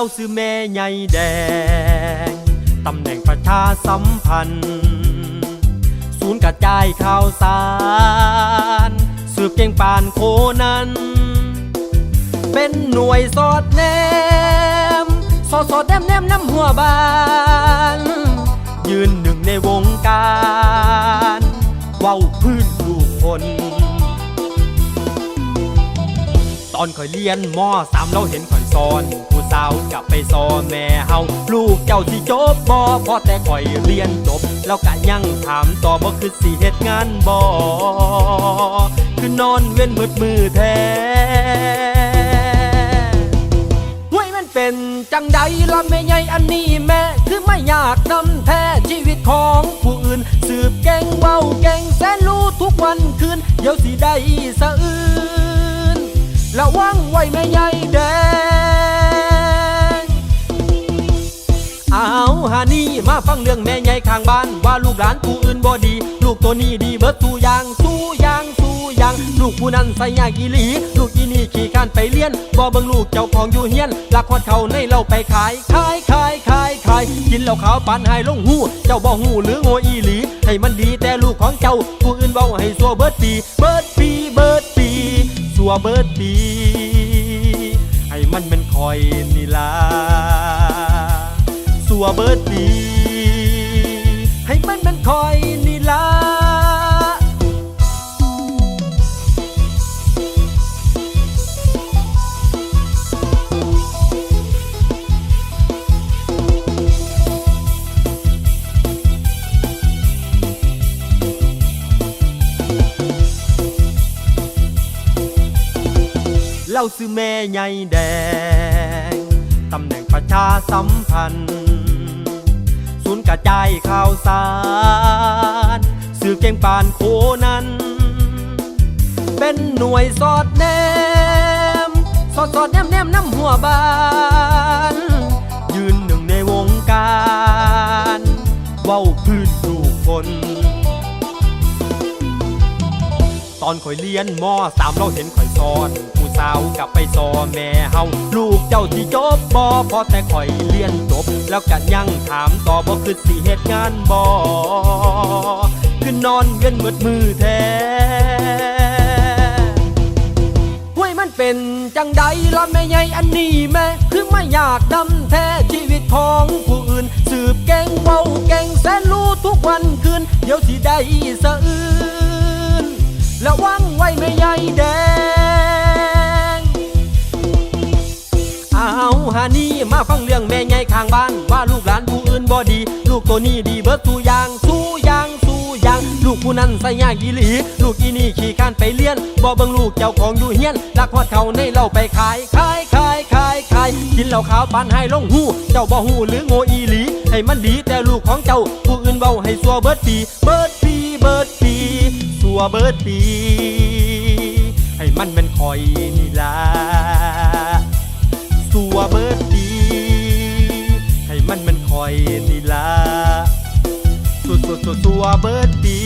ล่าซื้อแม่ใหญ่แดง ตำแหน่งประชาสัมพันธ์ ศูนย์กระจายข่าวสาร สืบเก่งปานโคนั้น เป็นหน่วยสอดแนม สอดสอดแนมแนมน้ำหัวบาน ยืนหนึ่งในวงการ เว้าพื้นลูกคน ตอนข่อยเรียนมสามเราเห็นข่อยสอน ผู้สาวกลับไปสอนแม่เฮาลูกเจ้าที่จบบ่พอแต่ข่อยเรียนจบ แล้วก็ยังถามต่อบ่คือสิเฮ็ดงานบ่คือนอนเว้นมืดมือแท้ห้วยมันเป็นจังใดละแม่ใหญ่อันนี้แม่คือไม่อยากนำแท้ชีวิตของผู้อื่น สืบเก่งเว้าเก่งแสนรู้ทุกวันคืนเดี๋ยวสิได้สะอื้น ระวังไว้แม่ใหญ่แดงเอาฮานี่มาฟังเรื่องแม่ใหญ่ข้างบ้าน ว่าลูกหลานผู้อื่นบ่ดี ลูกตัวนี้ดีเบิดสู้อย่างสู้อย่างสู้อย่าง ลูกผู้นั้นใส่ยากอีหลี ลูกอีนี่ขี่ข้านไปเลี้ยนบ่เบิ่งลูกเจ้าของอยู่เฮียนลักฮอดเขาในเหล่าไปขายขายขายขายขายกินเหล้าขาวปานหายลงหูเจ้าบ่หูหรือโง่อีหลี ให้มันดีแต่ลูกของเจ้า ผู้อื่นเว้าให้ซัวเบิดปีเบิดปีเบิดปี วเบิดปี ให้มันเป็นคอยนี่ลาสัวเบิดปี ให้มันมันคอย ละเล่าซื้อแม่ใหญ่แดง ตำแหน่งประชาสัมพันธ์ ศูนย์กระจายข่าวสาร สื่อเก่งปานโคนั้น เป็นหน่วยสอดแนม สอดสอดแนมแนมน้ำหัวบาน ยืนหนึ่งในวงการเว้าพื้นลูคนตอนข่อยเรียนมอสามเราเห็นข่อยสอน สาวกลับไปสอแม่เฮาลูกเจ้าที่จบบ่พอแต่ข่อยเรียนจบ แล้วก็ยังถามต่อบ่คือสิเหตุงานบ่คือนอนเงินหมดมือแท้ห้วยมันเป็นจังใดละแม่ใหญ่อันนี้แม่คือไม่อยากดำแท้ชีวิตของผู้อื่น สืบเก่งเว้าเก่งแสนรู้ทุกวันคืน เดี๋ยวสิได้สะอื้นางบ้านว่าลูกหลานผู้อื่นบ่ดี ลูกตัวนี้ดีเบิดสู้อย่างสู้ยางสู้ยาง ลูกผู้นั้นใส่ยากอีหลี ลูกอีนี่ขี่ข้านไปเลี้ยนบ่เบิ่งลูกเจ้าของอยู่เฮียนลักฮอดเขาในเหล่าไปขายขายขายขายขายกินเหล้าขาวปานให้ลงหูเจ้าบ่หูหรือโง่อีหลี ให้มันดีแต่ลูกของเจ้า ผู้อื่นเว้าให้ซัวเบิดปีเบิดปีเบิดปีซัวเบิดปีให้มันมันคอยนี่ล่ะสัวเบิดดี อยนี่ละสุดสุดสุดตัวเบิดดี